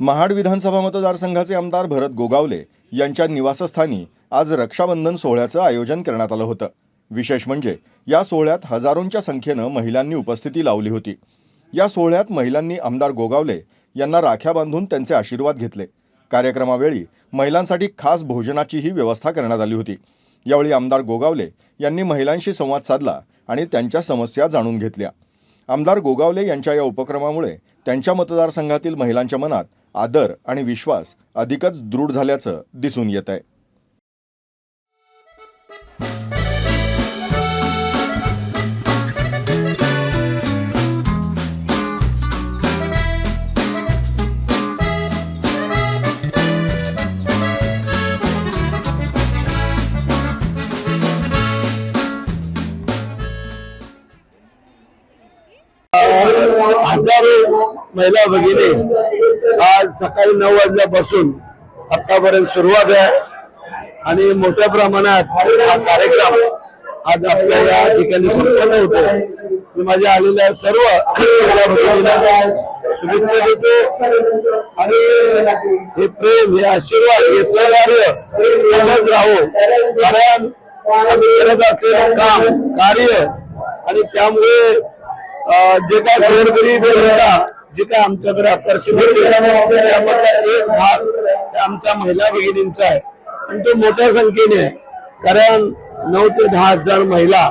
महाड विधानसभा मतदारसंघाचे आमदार भरत गोगावले यांच्या निवासस्थानी आज रक्षाबंधन सोहळ्याचं आयोजन करण्यात आलं होतं. विशेष म्हणजे या सोहळ्यात हजारोंच्या संख्येनं महिलांनी उपस्थिती लावली होती. या सोहळ्यात महिलांनी आमदार गोगावले यांना राख्या बांधून त्यांचे आशीर्वाद घेतले. कार्यक्रमावेळी महिलांसाठी खास भोजनाचीही व्यवस्था करण्यात आली होती. यावेळी आमदार गोगावले यांनी महिलांशी संवाद साधला आणि त्यांच्या समस्या जाणून घेतल्या. आमदार गोगावले यांच्या या उपक्रमामुळे त्यांच्या मतदारसंघातील महिलांच्या मनात आदर आणि विश्वास अधिकच दृढ झाल्याचं दिसून येत आहे हजारो महिला भगिनी आज सकाळी नऊ वाजल्यापासून आतापर्यंत सुरुवात आहे. आणि मोठ्या प्रमाणात हा कार्यक्रम आज आपल्या या ठिकाणी संपन्न होतो. मी माझ्या आलेल्या सर्व महिला भगिनींना शुभेच्छा देतो. आणि हे प्रेम हे आशीर्वाद हे सहकार्य तसंच राहो कारण करत असलेलं काम कार्य आणि त्यामुळे जे काय गोरगरीब जे काय आमच्याकडे आकर्षण एक भाग आमच्या महिला भगिनींचा आहे. आणि तो मोठ्या संख्येने आहे. कारण नऊ ते दहा हजार महिला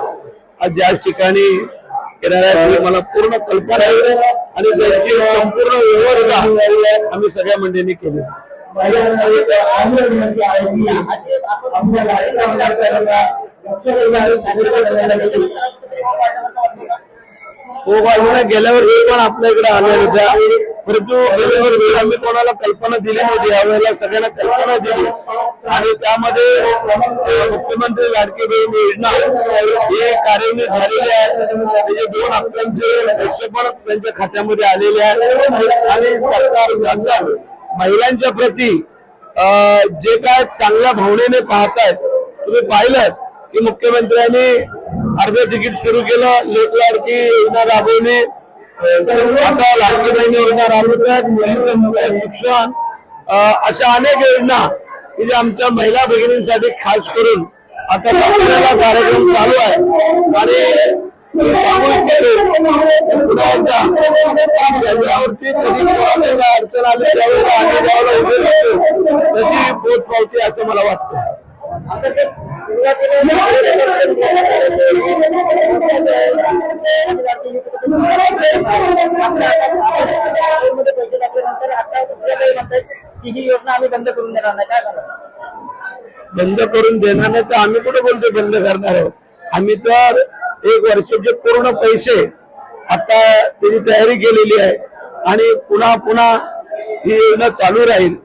आज ज्या ठिकाणी येणार मला पूर्ण कल्पना आहे आणि त्यांची संपूर्ण व्यवस्था आम्ही सगळ्या मंडळींनी केली. हो बाजूला गेल्या वर्षी पण आपल्या इकडे आल्या होत्या परंतु आम्ही कोणाला कल्पना दिली नव्हती. यावेळेला सगळ्यांना कल्पना दिली. आणि त्यामध्ये मुख्यमंत्री लाडकी बहीण योजना ही कार्यान्वित झालेली आहे. त्याचे दोन हप्त्यांचे पैसे पण त्यांच्या खात्यामध्ये आलेले आहेत. आणि सरकार शासन महिलांच्या प्रती जे काय चांगल्या भावनेने पाहतायत तुम्ही पाहिलं की मुख्यमंत्र्यांनी अर्ध तिकीट सुरू केलं. लेख लाडकी योजना राबवली. आता लाडकी बहिणी योजना राबवत आहेत. मुलींचं मोफत शिक्षण अशा अनेक योजना की ज्या आमच्या महिला भगिनींसाठी खास करून आता राबवलेला कार्यक्रम चालू आहे. आणि पुन्हा एकदा त्याच्यावरती कधी अडचण आली त्यावेळेला आम्ही त्यावेळेला उभे राहतो त्याची पोच पावती असं मला वाटतं. ही योजना आम्ही बंद करून देणार नाही काय बंद करून देणार नाही तर आम्ही कुठे बोलतो बंद करणार आहोत? आम्ही तर एक वर्षाचे पूर्ण पैसे आता त्याची तयारी केलेली आहे आणि पुन्हा पुन्हा ही योजना चालू राहील.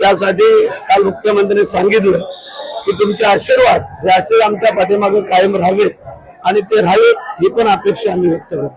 त्यासाठी काल मुख्यमंत्र्यांनी सांगितलं. की तुमचे आशीर्वाद हे आशीर्वाद आमच्या पाठीमागे कायम राहावेत आणि ते राहावेत ही पण अपेक्षा आम्ही व्यक्त करतो.